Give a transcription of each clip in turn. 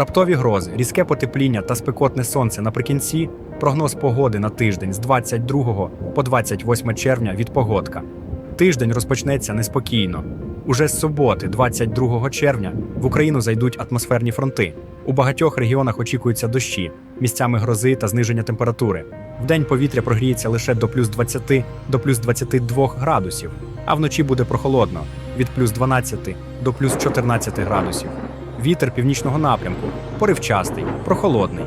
Раптові грози, різке потепління та спекотне сонце наприкінці. Прогноз погоди на тиждень з 22 по 28 червня від погодка. Тиждень розпочнеться неспокійно. Уже з суботи, 22 червня, в Україну зайдуть атмосферні фронти. У багатьох регіонах очікуються дощі, місцями грози та зниження температури. Вдень повітря прогріється лише до плюс 20 до плюс 22 градусів, а вночі буде прохолодно від плюс 12 до плюс 14 градусів. Вітер північного напрямку поривчастий, прохолодний.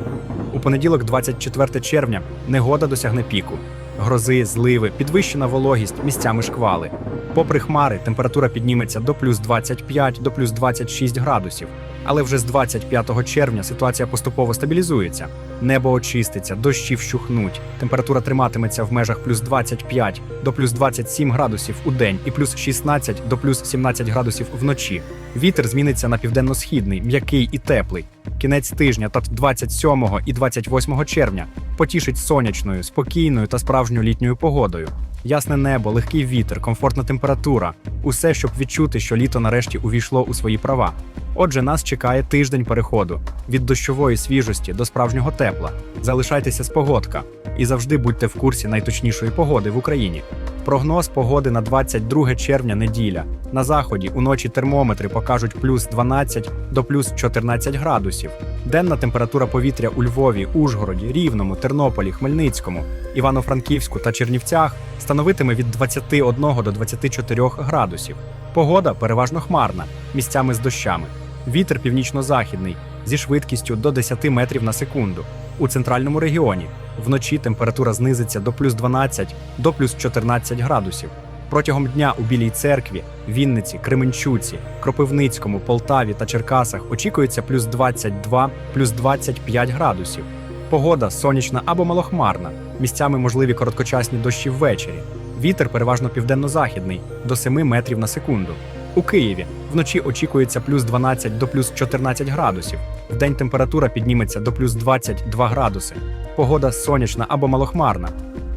У понеділок, 24 червня, негода досягне піку. Грози, зливи, підвищена вологість, місцями шквали. Попри хмари, температура підніметься до плюс 25 до плюс 26 градусів. Але вже з 25 червня ситуація поступово стабілізується. Небо очиститься, дощі вщухнуть. Температура триматиметься в межах плюс 25 до плюс 27 градусів у день і плюс 16 до плюс 17 градусів вночі. Вітер зміниться на південно-східний, м'який і теплий. Кінець тижня та 27 і 28 червня потішить сонячною, спокійною та справжньою літньою погодою. Ясне небо, легкий вітер, комфортна температура усе, щоб відчути, що літо нарешті увійшло у свої права. Отже, нас чекає тиждень переходу від дощової свіжості до справжнього тепла. Залишайтеся з погодка і завжди будьте в курсі найточнішої погоди в Україні. Прогноз погоди на 22 червня неділя. На заході уночі термометри покажуть плюс 12 до плюс 14 градусів. Денна температура повітря у Львові, Ужгороді, Рівному, Тернополі, Хмельницькому, Івано-Франківську та Чернівцях становитиме від 21 до 24 градусів. Погода переважно хмарна, місцями з дощами. Вітер північно-західний зі швидкістю до 10 метрів на секунду. У центральному регіоні вночі температура знизиться до плюс 12 до плюс 14 градусів. Протягом дня у Білій церкві, Вінниці, Кременчуці, Кропивницькому, Полтаві та Черкасах очікується плюс 22, плюс 25 градусів. Погода сонячна або малохмарна, місцями можливі короткочасні дощі ввечері. Вітер переважно південно-західний до 7 метрів на секунду. У Києві вночі очікується плюс 12 до плюс 14 градусів. Вдень температура підніметься до плюс 22 градуси. Погода сонячна або малохмарна.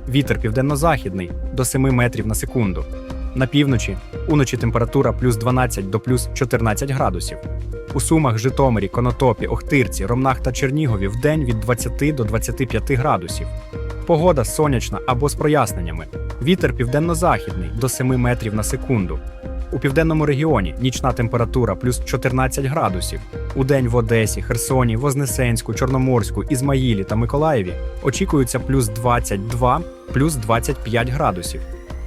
Вітер південно-західний до 7 метрів на секунду. На півночі уночі температура плюс 12 до плюс 14 градусів. У Сумах, Житомирі, Конотопі, Охтирці, Ромнах та Чернігові вдень від 20 до 25 градусів. Погода сонячна або з проясненнями. Вітер південно-західний до 7 метрів на секунду. У південному регіоні нічна температура плюс 14 градусів. У день в Одесі, Херсоні, Вознесенську, Чорноморську, Ізмаїлі та Миколаєві очікується плюс 22, плюс 25 градусів.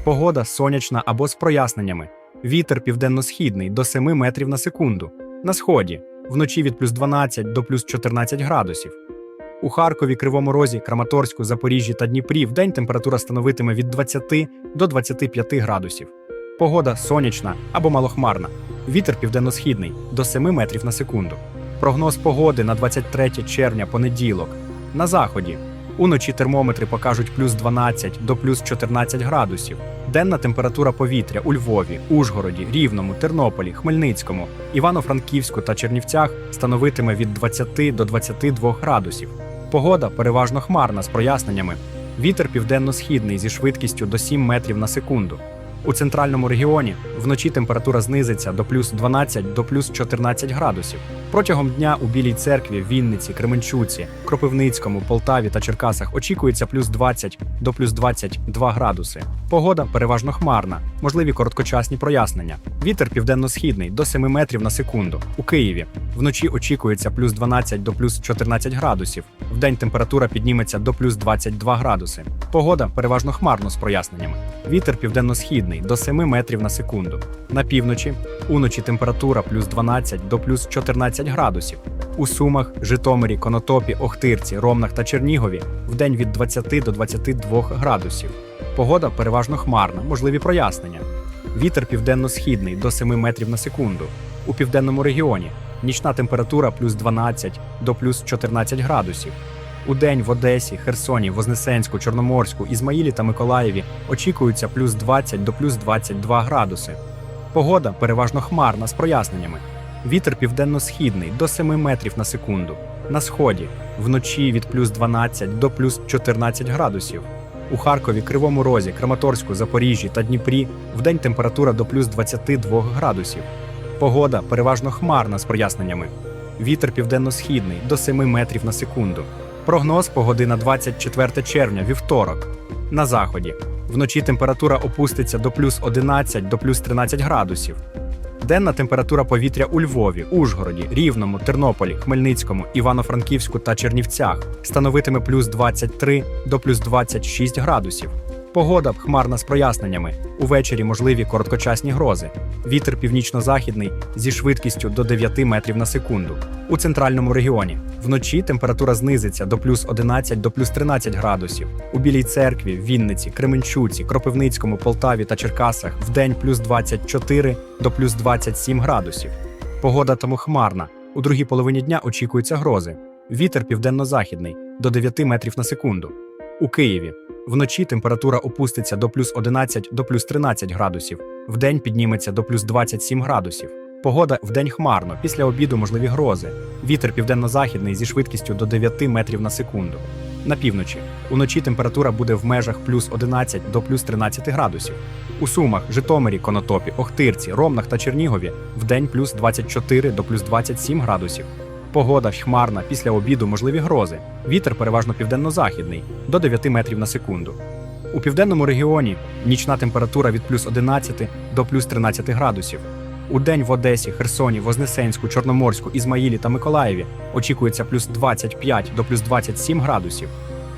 Погода сонячна або з проясненнями. Вітер південно-східний до 7 метрів на секунду. На сході вночі від плюс 12 до плюс 14 градусів. У Харкові, Кривому Розі, Краматорську, Запоріжжі та Дніпрі вдень температура становитиме від 20 до 25 градусів. Погода сонячна або малохмарна. Вітер південно-східний до 7 метрів на секунду. Прогноз погоди на 23 червня понеділок. На заході. Уночі термометри покажуть плюс 12 до плюс 14 градусів. Денна температура повітря у Львові, Ужгороді, Рівному, Тернополі, Хмельницькому, Івано-Франківську та Чернівцях становитиме від 20 до 22 градусів. Погода переважно хмарна з проясненнями. Вітер південно-східний зі швидкістю до 7 метрів на секунду. У центральному регіоні вночі температура знизиться до плюс 12 до плюс 14 градусів. Протягом дня у Білій церкві, Вінниці, Кременчуці, Кропивницькому, Полтаві та Черкасах очікується плюс 20 до плюс 22 градуси. Погода переважно хмарна, можливі короткочасні прояснення. Вітер південно-східний до 7 метрів на секунду. У Києві вночі очікується плюс 12 до плюс 14 градусів. Вдень температура підніметься до плюс 22 градуси. Погода переважно хмарно з проясненнями. Вітер південно-східний до 7 метрів на секунду. На півночі уночі температура плюс 12 до плюс 14 градусів. У Сумах, Житомирі, Конотопі, Охтирці, Ромнах та Чернігові вдень від 20 до 22 градусів. Погода переважно хмарна, можливі прояснення. Вітер південно-східний до 7 метрів на секунду. У південному регіоні нічна температура плюс 12 до плюс 14 градусів. У день в Одесі, Херсоні, Вознесенську, Чорноморську, Ізмаїлі та Миколаєві очікується плюс 20 до плюс 22 градуси. Погода переважно хмарна з проясненнями. Вітер південно-східний до 7 метрів на секунду. На сході вночі від плюс 12 до плюс 14 градусів. У Харкові, Кривому Розі, Краматорську, Запоріжжі та Дніпрі вдень температура до плюс 22 градусів. Погода переважно хмарна з проясненнями. Вітер південно-східний до 7 метрів на секунду. Прогноз погоди на 24 червня, вівторок. На заході. Вночі температура опуститься до плюс 11 до плюс 13 градусів. Денна температура повітря у Львові, Ужгороді, Рівному, Тернополі, Хмельницькому, Івано-Франківську та Чернівцях становитиме плюс 23 до плюс 26 градусів. Погода хмарна з проясненнями. Увечері можливі короткочасні грози. Вітер північно-західний зі швидкістю до 9 метрів на секунду. У центральному регіоні вночі температура знизиться до плюс 11 до плюс 13 градусів. У Білій церкві, Вінниці, Кременчуці, Кропивницькому, Полтаві та Черкасах вдень плюс 24 до плюс 27 градусів. Погода тому хмарна. У другій половині дня очікуються грози. Вітер південно-західний до 9 метрів на секунду. У Києві вночі температура опуститься до плюс 11 до плюс 13 градусів, вдень підніметься до плюс 27 градусів. Погода вдень хмарно, після обіду можливі грози. Вітер південно-західний зі швидкістю до 9 метрів на секунду. На півночі уночі температура буде в межах плюс 11 до плюс 13 градусів. У Сумах, Житомирі, Конотопі, Охтирці, Ромнах та Чернігові вдень плюс 24 до плюс 27 градусів. Погода хмарна, після обіду можливі грози. Вітер переважно південно-західний до 9 метрів на секунду. У південному регіоні нічна температура від плюс 11 до плюс 13 градусів. У день в Одесі, Херсоні, Вознесенську, Чорноморську, Ізмаїлі та Миколаєві очікується плюс 25 до плюс 27 градусів.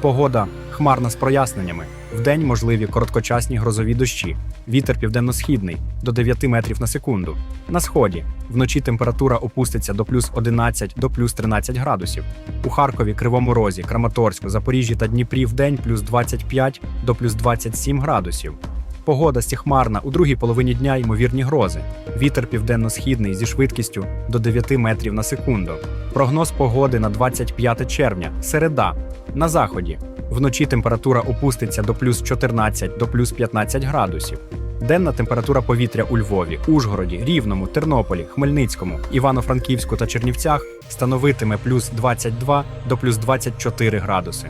Погода хмарна з проясненнями. Вдень можливі короткочасні грозові дощі. Вітер південно-східний до 9 метрів на секунду. На сході вночі температура опуститься до плюс 11 до плюс 13 градусів. У Харкові, Кривому Розі, Краматорську, Запоріжжі та Дніпрі в день плюс 25 до плюс 27 градусів. Погода стіхмарна у другій половині дня ймовірні грози. Вітер південно-східний зі швидкістю до 9 метрів на секунду. Прогноз погоди на 25 червня, середа. На заході. Вночі температура опуститься до плюс 14 до плюс 15 градусів. Денна температура повітря у Львові, Ужгороді, Рівному, Тернополі, Хмельницькому, Івано-Франківську та Чернівцях становитиме плюс 22 до плюс 24 градуси.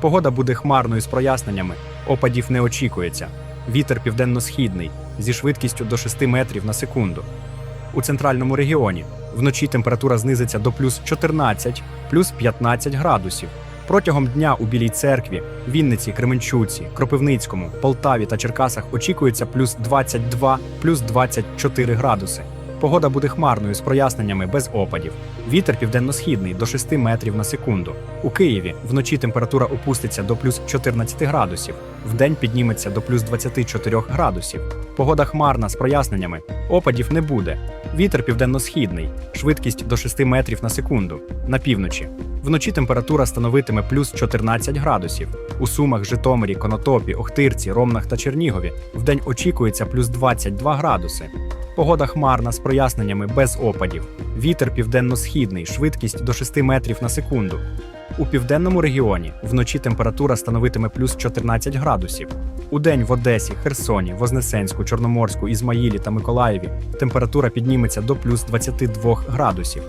Погода буде хмарною з проясненнями, опадів не очікується. Вітер південно-східний зі швидкістю до 6 метрів на секунду. У центральному регіоні вночі температура знизиться до плюс 14, плюс 15 градусів. Протягом дня у Білій церкві, Вінниці, Кременчуці, Кропивницькому, Полтаві та Черкасах очікується плюс 22, плюс 24 градуси. Погода буде хмарною з проясненнями без опадів. Вітер південно-східний до 6 метрів на секунду. У Києві вночі температура опуститься до плюс 14 градусів, вдень підніметься до плюс 24 градусів. Погода хмарна з проясненнями. Опадів не буде. Вітер південно-східний, швидкість до 6 метрів на секунду. На півночі. Вночі температура становитиме плюс 14 градусів. У Сумах, Житомирі, Конотопі, Охтирці, Ромнах та Чернігові вдень очікується плюс 22 градуси. Погода хмарна з проясненнями без опадів. Вітер південно-східний, швидкість до 6 метрів на секунду. У південному регіоні вночі температура становитиме плюс 14 градусів. У день в Одесі, Херсоні, Вознесенську, Чорноморську, Ізмаїлі та Миколаєві температура підніметься до плюс 22 градусів.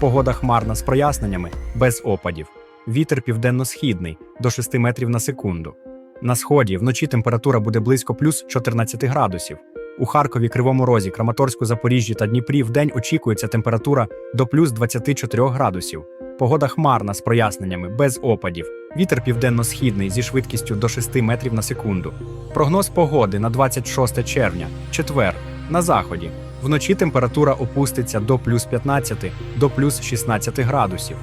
Погода хмарна з проясненнями без опадів. Вітер південно-східний до 6 метрів на секунду. На сході вночі температура буде близько плюс 14 градусів. У Харкові, Кривому Розі, Краматорську, Запоріжжі та Дніпрі вдень очікується температура до плюс 24 градусів. Погода хмарна з проясненнями, без опадів. Вітер південно-східний зі швидкістю до 6 метрів на секунду. Прогноз погоди на 26 червня, четвер. На заході. Вночі температура опуститься до плюс 15 до плюс 16 градусів.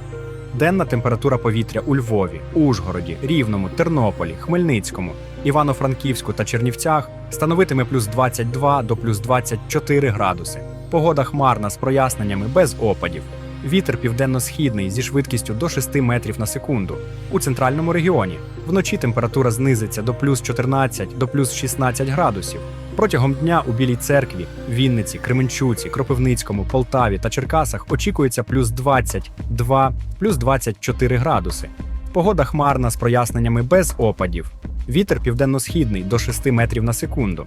Денна температура повітря у Львові, Ужгороді, Рівному, Тернополі, Хмельницькому, Івано-Франківську та Чернівцях становитиме плюс 22 до плюс 24 градуси. Погода хмарна з проясненнями без опадів. Вітер південно-східний зі швидкістю до 6 метрів на секунду. У центральному регіоні вночі температура знизиться до плюс 14 до плюс 16 градусів. Протягом дня у Білій церкві, Вінниці, Кременчуці, Кропивницькому, Полтаві та Черкасах очікується плюс 22, плюс 24 градуси. Погода хмарна з проясненнями без опадів. Вітер південно-східний до 6 метрів на секунду.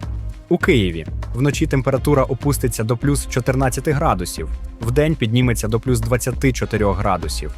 У Києві вночі температура опуститься до плюс 14 градусів, вдень підніметься до плюс 24 градусів.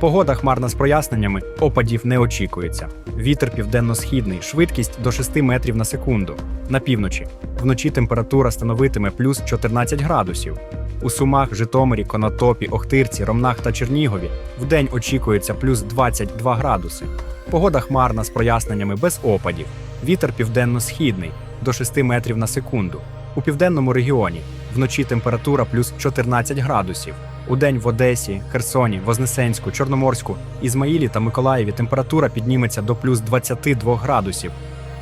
Погода хмарна з проясненнями, опадів не очікується. Вітер південно-східний, швидкість до 6 метрів на секунду. На півночі. Вночі температура становитиме плюс 14 градусів. У Сумах, Житомирі, Конотопі, Охтирці, Ромнах та Чернігові вдень очікується плюс 22 градуси. Погода хмарна з проясненнями без опадів. Вітер південно-східний до 6 метрів на секунду. У південному регіоні вночі температура плюс 14 градусів. Удень в Одесі, Херсоні, Вознесенську, Чорноморську, Ізмаїлі та Миколаєві температура підніметься до плюс 22 градусів.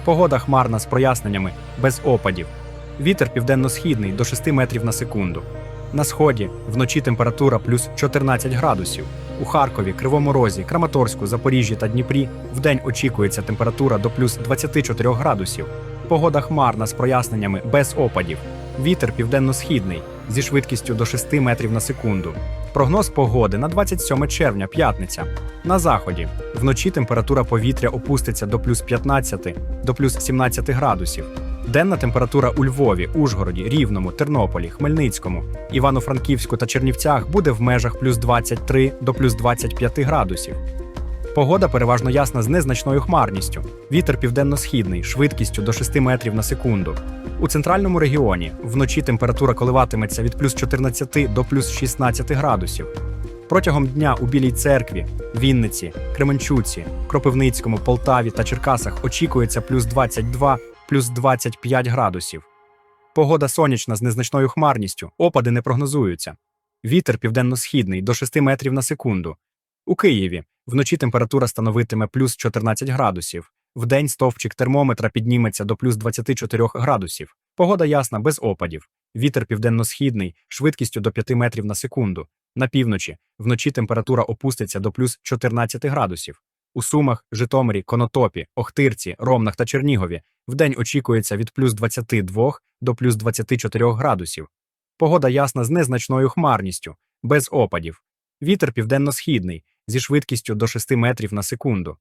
Погода хмарна з проясненнями без опадів. Вітер південно-східний до 6 метрів на секунду. На сході вночі температура плюс 14 градусів. У Харкові, Кривому Розі, Краматорську, Запоріжжі та Дніпрі вдень очікується температура до плюс 24 градусів. Погода хмарна з проясненнями без опадів. Вітер південно-східний зі швидкістю до 6 метрів на секунду. Прогноз погоди на 27 червня, п'ятниця. На заході вночі температура повітря опуститься до плюс 15 до плюс 17 градусів. Денна температура у Львові, Ужгороді, Рівному, Тернополі, Хмельницькому, Івано-Франківську та Чернівцях буде в межах плюс 23 до плюс 25 градусів. Погода переважно ясна з незначною хмарністю. Вітер південно-східний, швидкістю до 6 метрів на секунду. У центральному регіоні вночі температура коливатиметься від плюс 14 до плюс 16 градусів. Протягом дня у Білій церкві, Вінниці, Кременчуці, Кропивницькому, Полтаві та Черкасах очікується плюс 22, плюс 25 градусів. Погода сонячна з незначною хмарністю, опади не прогнозуються. Вітер південно-східний до 6 метрів на секунду. У Києві вночі температура становитиме плюс 14 градусів. Вдень стовпчик термометра підніметься до плюс 24 градусів. Погода ясна, без опадів. Вітер південно-східний, швидкістю до 5 метрів на секунду. На півночі вночі температура опуститься до плюс 14 градусів. У Сумах, Житомирі, Конотопі, Охтирці, Ромнах та Чернігові вдень очікується від плюс 22 до плюс 24 градусів. Погода ясна з незначною хмарністю, без опадів. Вітер південно-східний зі швидкістю до 6 метрів на секунду.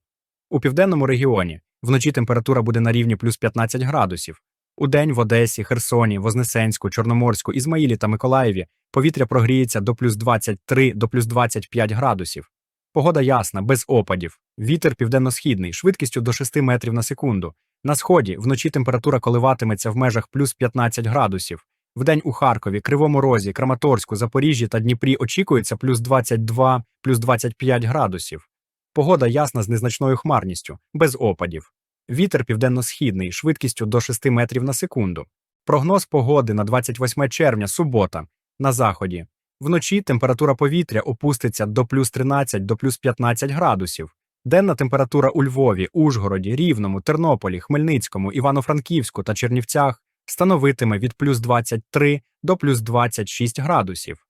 У південному регіоні вночі температура буде на рівні плюс 15 градусів. Удень в Одесі, Херсоні, Вознесенську, Чорноморську, Ізмаїлі та Миколаєві повітря прогріється до плюс 23 до плюс 25 градусів. Погода ясна, без опадів. Вітер південно-східний, швидкістю до 6 метрів на секунду. На сході вночі температура коливатиметься в межах плюс 15 градусів. Вдень у Харкові, Кривому Розі, Краматорську, Запоріжжі та Дніпрі очікується плюс 22, плюс 25 градусів. Погода ясна з незначною хмарністю, без опадів. Вітер південно-східний, швидкістю до 6 метрів на секунду. Прогноз погоди на 28 червня, субота. На заході. Вночі температура повітря опуститься до плюс 13 до плюс 15 градусів. Денна температура у Львові, Ужгороді, Рівному, Тернополі, Хмельницькому, Івано-Франківську та Чернівцях становитиме від плюс 23 до плюс 26 градусів.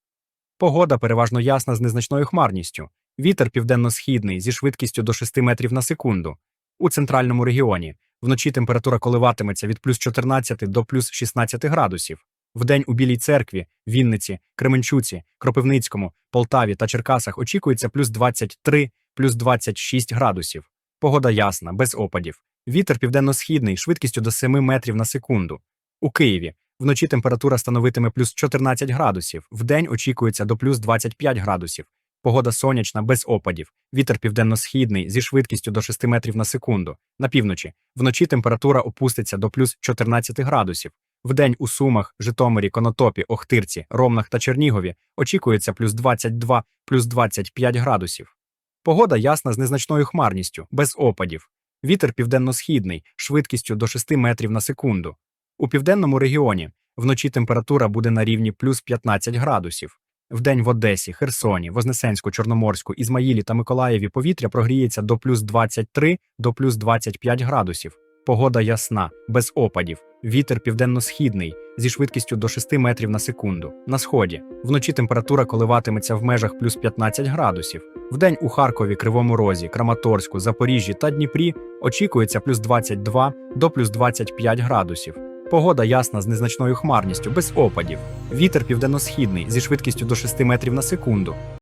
Погода переважно ясна з незначною хмарністю. Вітер південно-східний зі швидкістю до 6 метрів на секунду. У центральному регіоні вночі температура коливатиметься від плюс 14 до плюс 16 градусів. Вдень у Білій церкві, Вінниці, Кременчуці, Кропивницькому, Полтаві та Черкасах очікується плюс 23, плюс 26 градусів. Погода ясна, без опадів. Вітер південно-східний швидкістю до 7 метрів на секунду. У Києві вночі температура становитиме плюс 14 градусів, вдень очікується до плюс 25 градусів. Погода сонячна, без опадів. Вітер південно-східний зі швидкістю до 6 метрів на секунду. На півночі вночі температура опуститься до плюс 14 градусів. Вдень у Сумах, Житомирі, Конотопі, Охтирці, Ромнах та Чернігові очікується плюс 22, плюс 25 градусів. Погода ясна з незначною хмарністю, без опадів. Вітер південно-східний, швидкістю до 6 метрів на секунду. У південному регіоні вночі температура буде на рівні плюс 15 градусів. Вдень в Одесі, Херсоні, Вознесенську, Чорноморську, Ізмаїлі та Миколаєві повітря прогріється до плюс 23 до плюс 25 градусів. Погода ясна, без опадів. Вітер південно-східний зі швидкістю до 6 метрів на секунду. На сході вночі температура коливатиметься в межах плюс 15 градусів. Вдень у Харкові, Кривому Розі, Краматорську, Запоріжжі та Дніпрі очікується плюс 22 до плюс 25 градусів. Погода ясна з незначною хмарністю, без опадів. Вітер південно-східний зі швидкістю до 6 метрів на секунду.